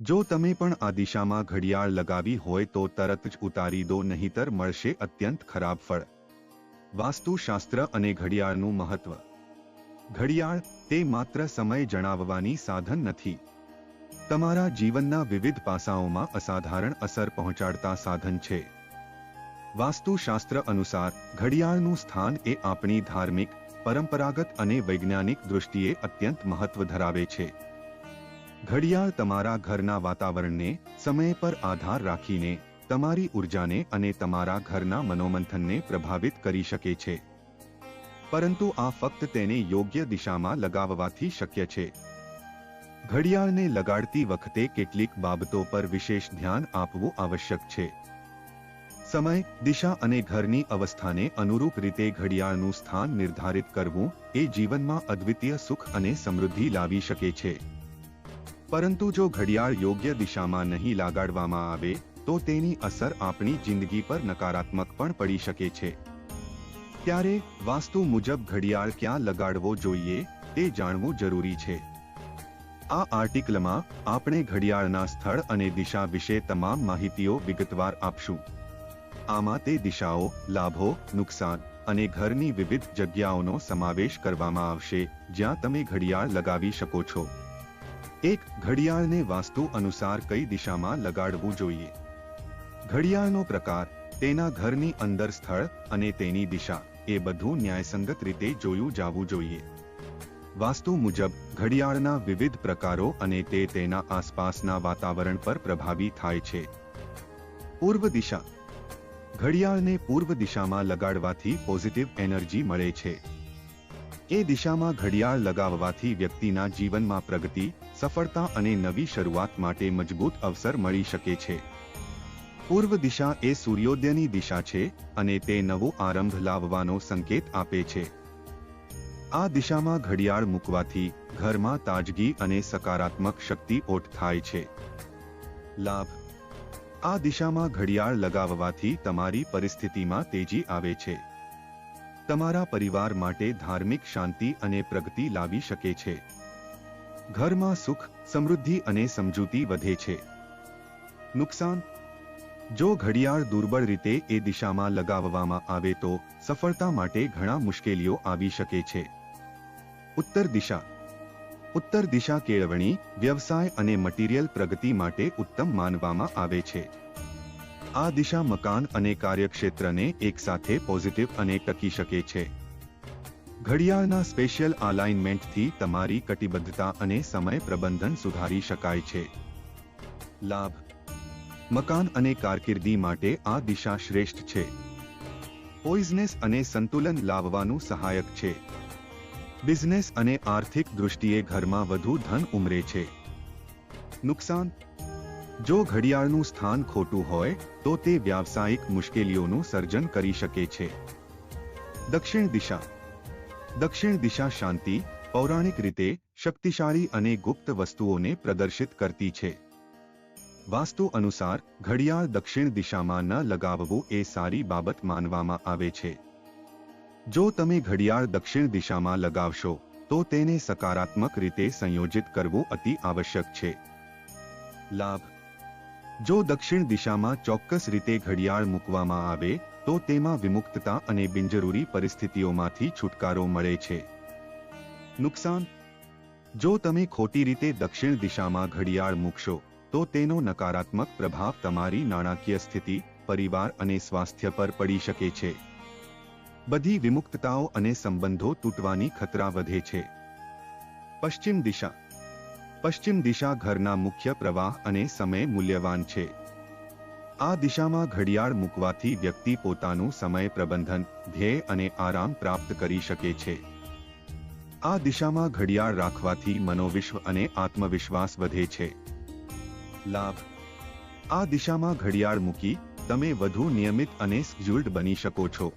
જો તમે પણ આ દિશામાં ઘડિયાળ લગાવી હોય તો તરત જ ઉતારી દો, નહીતર મળશે અત્યંત ખરાબ ફળ. વાસ્તુશાસ્ત્ર અને ઘડિયાળનું મહત્વ. ઘડિયાળ તે માત્ર સમય જણાવવાની સાધન નથી. તમારા જીવનના વિવિધ પાસાઓમાં અસાધારણ અસર પહોંચાડતા સાધન છે. વાસ્તુશાસ્ત્ર અનુસાર, ઘડિયાળનું સ્થાન એ આપણી ધાર્મિક, પરંપરાગત અને વૈજ્ઞાનિક દૃષ્ટિએ અત્યંત મહત્વ ધરાવે છે. ઘડિયાળ તમારા ઘરના વાતાવરણને, સમય પર આધાર રાખીને, તમારી ઉર્જાને અને તમારા ઘરના મનોમંથનને પ્રભાવિત કરી શકે છે. પરંતુ આ ફક્ત તેને યોગ્ય દિશામાં લગાવવાથી શક્ય છે. ઘડિયાળને લગાડતી વખતે કેટલીક બાબતો પર વિશેષ ધ્યાન આપવું આવશ્યક છે. સમય, દિશા અને ઘરની અવસ્થાને અનુરૂપ રીતે ઘડિયાળનું સ્થાન નિર્ધારિત કરવું એ જીવનમાં અદ્વિતીય સુખ અને સમૃદ્ધિ લાવી શકે છે. પરંતુ જો ઘડિયાળ યોગ્ય દિશામાં નહીં લગાડવામાં આવે, તો તેની અસર આપણી જિંદગી પર નકારાત્મક પણ પડી શકે છે. ત્યારે, વાસ્તુ મુજબ ઘડિયાળ ક્યાં લગાડવો જોઈએ, તે જાણવું જરૂરી છે. આ આર્ટિકલમાં, આપણે ઘડિયાળના સ્થળ અને દિશા વિશે તમામ માહિતીઓ વિગતવાર આપશું. આમાં તે દિશાઓ, લાભો, નુકસાન અને ઘરની વિવિધ જગ્યાઓનો સમાવેશ કરવામાં આવશે, જ્યાં તમે ઘડિયાળ લગાવી શકો છો. એક ઘડિયાળને વાસ્તુ અનુસાર કઈ દિશામાં લગાડવું જોઈએ? ઘડિયાળનો પ્રકાર, તેના ઘરની અંદર સ્થળ અને તેની દિશા, એ બધું ન્યાયસંગત રીતે જોયું જાવું જોઈએ. વાસ્તુ મુજબ, ઘડિયાળના વિવિધ પ્રકારો અને તે તેના આસપાસના વાતાવરણ પર પ્રભાવી થાય છે. પૂર્વ દિશા. ઘડિયાળને પૂર્વ દિશામાં લગાડવાથી પોઝિટિવ એનર્જી મળે છે. એ દિશામાં ઘડિયાળ લગાવવાથી વ્યક્તિના જીવનમાં પ્રગતિ, સફળતા અને નવી શરૂઆત માટે મજબૂત અવસર મળી શકે છે. પૂર્વ દિશા એ સૂર્યોદયની દિશા છે અને તે નવો આરંભ લાવવાનો સંકેત આપે છે. આ દિશામાં ઘડિયાળ મૂકવાથી ઘરમાં તાજગી અને સકારાત્મક શક્તિ ઓટ થાય છે. લાભ. આ દિશામાં ઘડિયાળ લગાવવાથી તમારી પરિસ્થિતિમાં તેજી આવે છે. તમારા પરિવાર માટે ધાર્મિક શાંતિ અને પ્રગતિ લાવી શકે છે. ઘરમાં સુખ, સમૃદ્ધિ અને સમજૂતી વધે છે. નુકસાન? જો ઘડિયાળ દુર્બળ રીતે એ દિશામાં લગાવવામાં આવે તો સફળતા માટે ઘણા મુશ્કેલીઓ આવી શકે છે. ઉત્તર દિશા? ઉત્તર દિશા કેળવણી, વ્યવસાય અને મટીરિયલ પ્રગતિ માટે ઉત્તમ માનવામાં આવે છે. આ દિશા મકાન અને કાર્યક્ષેત્રને એકસાથે પોઝિટિવ અને ટકી શકે છે. ઘડિયાળના સ્પેશિયલ અલાઇનમેન્ટથી તમારી કટિબદ્ધતા અને સમય પ્રબંધન સુધારી શકાય છે. લાભ. મકાન અને કારકિર્દી માટે આ દિશા શ્રેષ્ઠ છે. પોઈઝનેસ અને સંતુલન લાવવાનું સહાયક છે. બિઝનેસ અને આર્થિક દૃષ્ટિએ ઘરમાં વધુ ધન ઉમરે છે. નુકસાન. જો ઘડિયાળનું સ્થાન ખોટું હોય, તો તે વ્યાવસાયિક મુશ્કેલીઓનું સર્જન કરી શકે છે. દક્ષિણ દિશા. દક્ષિણ દિશા શાંતિ, પૌરાણિક રીતે શક્તિશાળી અને ગુપ્ત વસ્તુઓને પ્રદર્શિત કરતી છે. વાસ્તુ અનુસાર, ઘડિયાળ દક્ષિણ દિશામાં ન લગાવવું એ સારી બાબત માનવામાં આવે છે. જો તમે ઘડિયાળ દક્ષિણ દિશામાં લગાવશો, તો તેને સકારાત્મક રીતે સંયોજિત કરવું અતિ આવશ્યક છે. લાભ. જો દક્ષિણ દિશામાં ચોક્કસ રીતે ઘડિયાળ મૂકવામાં આવે, તો તેમાં વિમુક્તતા અને બિનજરૂરી પરિસ્થિતિઓમાંથી છુટકારો મળે છે. નુકસાન? જો તમે ખોટી રીતે દક્ષિણ દિશામાં ઘડિયાળ મૂકશો, તો તેનો નકારાત્મક પ્રભાવ તમારી નાણાકીય સ્થિતિ, પરિવાર અને સ્વાસ્થ્ય પર પડી શકે છે. બધી વિમુક્તતાઓ અને સંબંધો તૂટવાની ખતરા વધે છે. પશ્ચિમ દિશા. પશ્ચિમ દિશા ઘરના મુખ્ય પ્રવાહ અને સમય મૂલ્યવાન છે. આ દિશામાં ઘડિયાળ મૂકવાથી વ્યક્તિ પોતાનું સમય પ્રબંધન, ધ્યેય અને આરામ પ્રાપ્ત કરી શકે છે. આ દિશામાં ઘડિયાળ રાખવાથી મનોવિશ્વ અને આત્મવિશ્વાસ વધે છે. લાભ. આ દિશામાં ઘડિયાળ મૂકી, તમે વધુ નિયમિત અને સ્ક્યુલ્ડ બની શકો છો.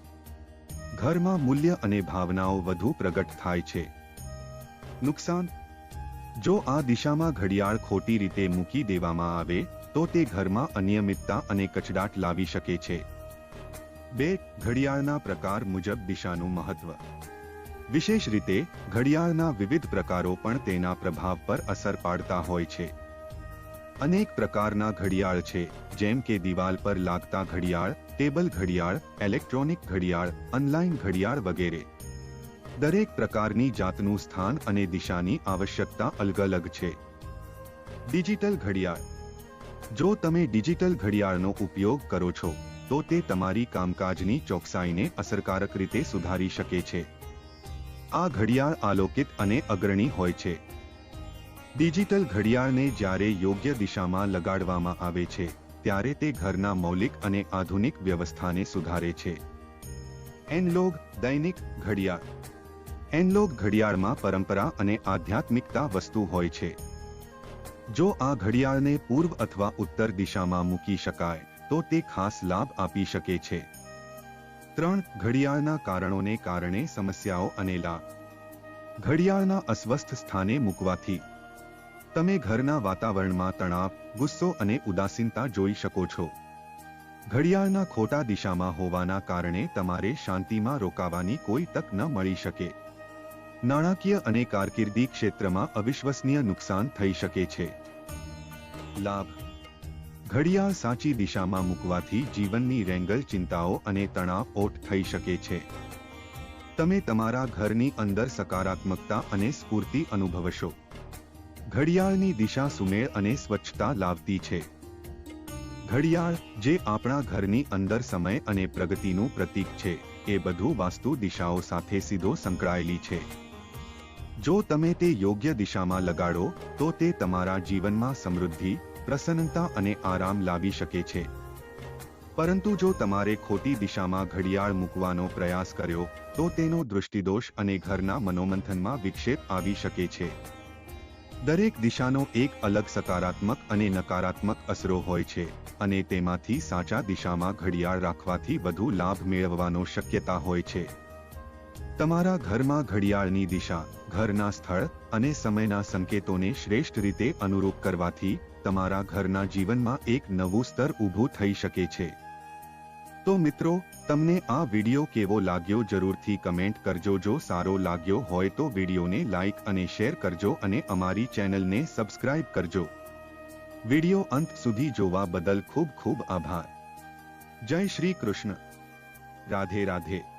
ઘરમાં મૂલ્ય અને ભાવનાઓ વધુ પ્રગટ થાય છે. નુકસાન. જો આ દિશામાં ઘડિયાળ ખોટી રીતે મૂકી દેવામાં આવે, તો તે ઘરમાં અનિયમિતતા અને કચડાટ લાવી શકે છે. બે, ઘડિયાળના પ્રકાર મુજબ દિશાનું મહત્વ. વિશેષ રીતે, ઘડિયાળના વિવિધ પ્રકારો પણ તેના પ્રભાવ પર અસર પાડતા હોય છે. અનેક પ્રકારના ઘડિયાળ છે, જેમ કે દિવાલ પર લાગતા ઘડિયાળ, ટેબલ ઘડિયાળ, ઇલેક્ટ્રોનિક ઘડિયાળ, ઓનલાઈન ઘડિયાળ વગેરે. દરેક પ્રકારની જાતનું સ્થાન અને દિશાની આવશ્યકતા અલગ અલગ છે. ડિજિટલ ઘડિયાળ. જો તમે ડિજિટલ ઘડિયાળનો ઉપયોગ કરો છો, તો તે તમારી કામકાજની ચોકસાઈને અસરકારક રીતે સુધારી શકે છે. આ ઘડિયાળ આલોકિત અને અગ્રણી હોય છે. ડિજિટલ ઘડિયાળને જ્યારે યોગ્ય દિશામાં લગાડવામાં આવે છે, ત્યારે તે ઘરના મૌલિક અને આધુનિક વ્યવસ્થાને સુધારે છે. એનલોગ દૈનિક ઘડિયાળ. એનલોગ ઘડિયાળમાં પરંપરા અને આધ્યાત્મિકતા વસ્તુ હોય છે. જો આ ઘડિયાળને પૂર્વ અથવા ઉત્તર દિશામાં મૂકી શકાય, તો તે ખાસ લાભ આપી શકે છે. ત્રણ ઘડિયાળના કારણોને કારણે સમસ્યાઓ અને લાભ ઘડિયાળના અસ્વસ્થ સ્થાને મૂકવાથી. તમે ઘરના વાતાવરણમાં તણાવ, ગુસ્સો અને ઉદાસીનતા જોઈ શકો છો. ઘડિયાળના ખોટા દિશામાં હોવાના કારણે તમારે શાંતિમાં રોકાવાની કોઈ તક ન મળી શકે. નાણાકીય અને કારકિર્દી ક્ષેત્રમાં અવિશ્વસનીય નુકસાન થઈ શકે છે. લાભ. ઘડિયાળ સાચી દિશામાં મૂકવાથી જીવનની રેંગલ ચિંતાઓ અને તણાવ ઓટ થઈ શકે છે. તમે તમારા ઘરની અંદર સકારાત્મકતા અને સ્ફૂર્તિ અનુભવશો. ઘડિયાળની દિશા સુમેળ અને સ્વચ્છતા લાવતી છે. ઘડિયાળ, જે આપણા ઘરની અંદર સમય અને પ્રગતિનું પ્રતીક છે, એ બધું વાસ્તુ દિશાઓ સાથે સીધો સંકળાયેલી છે. જો તમે તે યોગ્ય દિશામાં લગાડો, તો તે તમારા જીવનમાં સમૃદ્ધિ, પ્રસન્નતા અને આરામ લાવી શકે છે. પરંતુ જો તમારે ખોટી દિશામાં ઘડિયાળ મૂકવાનો પ્રયાસ કર્યો, તો તેનો દૃષ્ટિદોષ અને ઘરના મનોમંથનમાં વિક્ષેપ આવી શકે છે. દરેક દિશાનો એક અલગ સકારાત્મક અને નકારાત્મક અસરો હોય છે, અને તેમાંથી સાચા દિશામાં ઘડિયાળ રાખવાથી વધુ લાભ મેળવવાનો શક્યતા હોય છે. તમારા ઘરમાં ઘડિયાળની દિશા, ઘરના સ્થળ અને સમયના સંકેતોને શ્રેષ્ઠ રીતે અનુરૂપ કરવાથી તમારા ઘરના જીવનમાં એક નવું સ્તર ઊભું થઈ શકે છે. તો મિત્રો, તમને આ વિડિયો કેવો લાગ્યો જરૂરથી કમેન્ટ કરજો. જો સારો લાગ્યો હોય તો વિડીયોને લાઇક અને શેર કરજો અને અમારી ચેનલને સબસ્ક્રાઇબ કરજો. વિડિયો અંત સુધી જોવા બદલ ખૂબ ખૂબ આભાર. જય શ્રી કૃષ્ણ. રાધે રાધે.